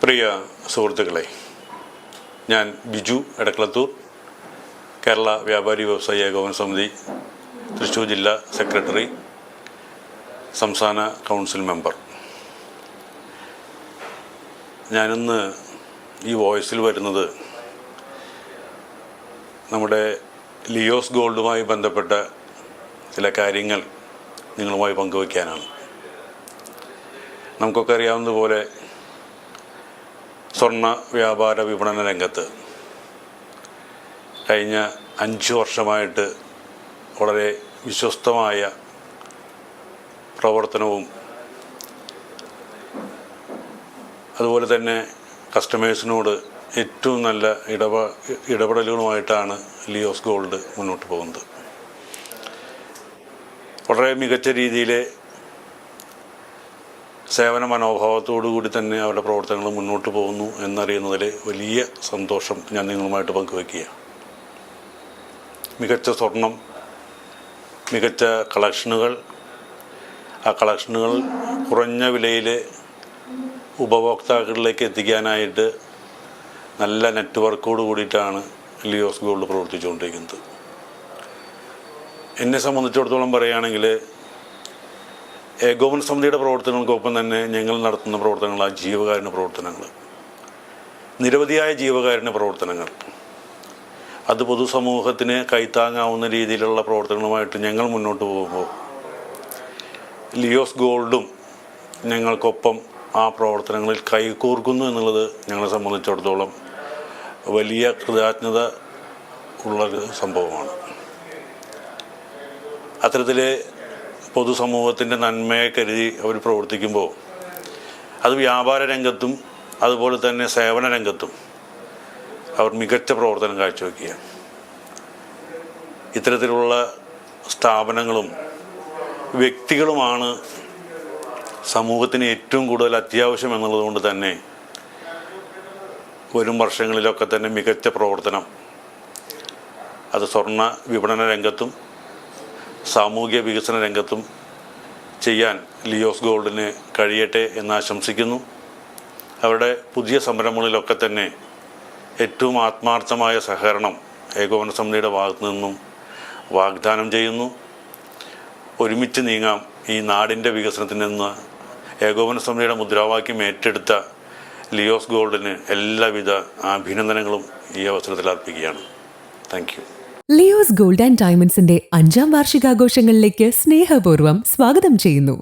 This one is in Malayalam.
പ്രിയ സുഹൃത്തുക്കളെ ഞാൻ ബിജു എടക്കളത്തൂർ കേരള വ്യാപാരി വ്യവസായി ഏകോപന സമിതി തൃശ്ശൂർ ജില്ലാ സെക്രട്ടറി സംസ്ഥാന കൗൺസിൽ മെമ്പർ. ഞാനിന്ന് ഈ വോയിസിൽ വരുന്നത് നമ്മുടെ ലിയോസ് ഗോൾഡുമായി ബന്ധപ്പെട്ട ചില കാര്യങ്ങൾ നിങ്ങളുമായി പങ്കുവയ്ക്കാനാണ്. നമുക്കൊക്കെ അറിയാവുന്നതുപോലെ സ്വർണ വ്യാപാര വിപണന രംഗത്ത് കഴിഞ്ഞ അഞ്ച് വർഷമായിട്ട് വളരെ വിശ്വസ്തമായ പ്രവർത്തനവും അതുപോലെ തന്നെ കസ്റ്റമേഴ്സിനോട് ഏറ്റവും നല്ല ഇടപ ഇടപെടലുകളുമായിട്ടാണ് ലിയോസ് ഗോൾഡ് മുന്നോട്ട് പോകുന്നത്. വളരെ മികച്ച രീതിയിലെ സേവന മനോഭാവത്തോടു കൂടി തന്നെ അവരുടെ പ്രവർത്തനങ്ങൾ മുന്നോട്ട് പോകുന്നു എന്നറിയുന്നതിൽ വലിയ സന്തോഷം ഞാൻ നിങ്ങളുമായിട്ട് പങ്കുവയ്ക്കുക മികച്ച സ്വർണം മികച്ച കളക്ഷനുകൾ ആ കളക്ഷനുകൾ കുറഞ്ഞ വിലയിൽ ഉപഭോക്താക്കളിലേക്ക് എത്തിക്കാനായിട്ട് നല്ല നെറ്റ്വർക്കോട് കൂടിയിട്ടാണ് ലിയോസ് ഗോൾഡ് പ്രവർത്തിച്ചുകൊണ്ടിരിക്കുന്നത്. എന്നെ സംബന്ധിച്ചിടത്തോളം പറയുകയാണെങ്കിൽ ഏകോപന സമിതിയുടെ പ്രവർത്തനങ്ങൾക്കൊപ്പം തന്നെ ഞങ്ങൾ നടത്തുന്ന പ്രവർത്തനങ്ങളാണ് ജീവകാരുണ്യ പ്രവർത്തനങ്ങൾ. നിരവധിയായ ജീവകാരുണ്യ പ്രവർത്തനങ്ങൾ. അത് പൊതുസമൂഹത്തിന് കൈത്താങ്ങാവുന്ന രീതിയിലുള്ള പ്രവർത്തനങ്ങളുമായിട്ട് ഞങ്ങൾ മുന്നോട്ട് പോകുമ്പോൾ ലിയോസ് ഗോൾഡും ഞങ്ങൾക്കൊപ്പം ആ പ്രവർത്തനങ്ങളിൽ കൈകോർക്കുന്നു എന്നുള്ളത് ഞങ്ങളെ സംബന്ധിച്ചിടത്തോളം വലിയ കൃതജ്ഞത ഉള്ളൊരു സംഭവമാണ്. അത്തരത്തിൽ പൊതുസമൂഹത്തിന്റെ നന്മയെ കരുതി അവർ പ്രവർത്തിക്കുമ്പോൾ അത് വ്യാപാര രംഗത്തും അതുപോലെ തന്നെ സേവന രംഗത്തും അവർ മികച്ച പ്രവർത്തനം കാഴ്ചവെക്കുക ഇത്തരത്തിലുള്ള സ്ഥാപനങ്ങളും വ്യക്തികളുമാണ് സമൂഹത്തിന് ഏറ്റവും കൂടുതൽ അത്യാവശ്യം എന്നുള്ളതുകൊണ്ട് തന്നെ വരും വർഷങ്ങളിലൊക്കെ തന്നെ മികച്ച പ്രവർത്തനം അത് സ്വർണ വിപണന രംഗത്തും സാമൂഹിക വികസന രംഗത്തും ചെയ്യാൻ ലിയോസ് ഗോൾഡിന് കഴിയട്ടെ എന്ന് ആശംസിക്കുന്നു. അവരുടെ പുതിയ സംരംഭങ്ങളിലൊക്കെ തന്നെ ഏറ്റവും ആത്മാർത്ഥമായ സഹകരണം ഏകോപന സമിതിയുടെ ഭാഗത്തു നിന്നും വാഗ്ദാനം ചെയ്യുന്നു. ഒരുമിച്ച് നീങ്ങാം ഈ നാടിന്റെ വികസനത്തിൽ നിന്ന്. ഏകോപന സമിതിയുടെ മുദ്രാവാക്യം ഏറ്റെടുത്ത ലിയോസ് ഗോൾഡിന് എല്ലാവിധ അഭിനന്ദനങ്ങളും ഈ അവസരത്തിൽ അർപ്പിക്കുകയാണ്. താങ്ക് ലിയോസ് ഗോൾഡ് ആൻഡ് ഡയമണ്ട്സിന്റെ അഞ്ചാം വാർഷികാഘോഷങ്ങളിലേക്ക് സ്നേഹപൂർവം സ്വാഗതം ചെയ്യുന്നു.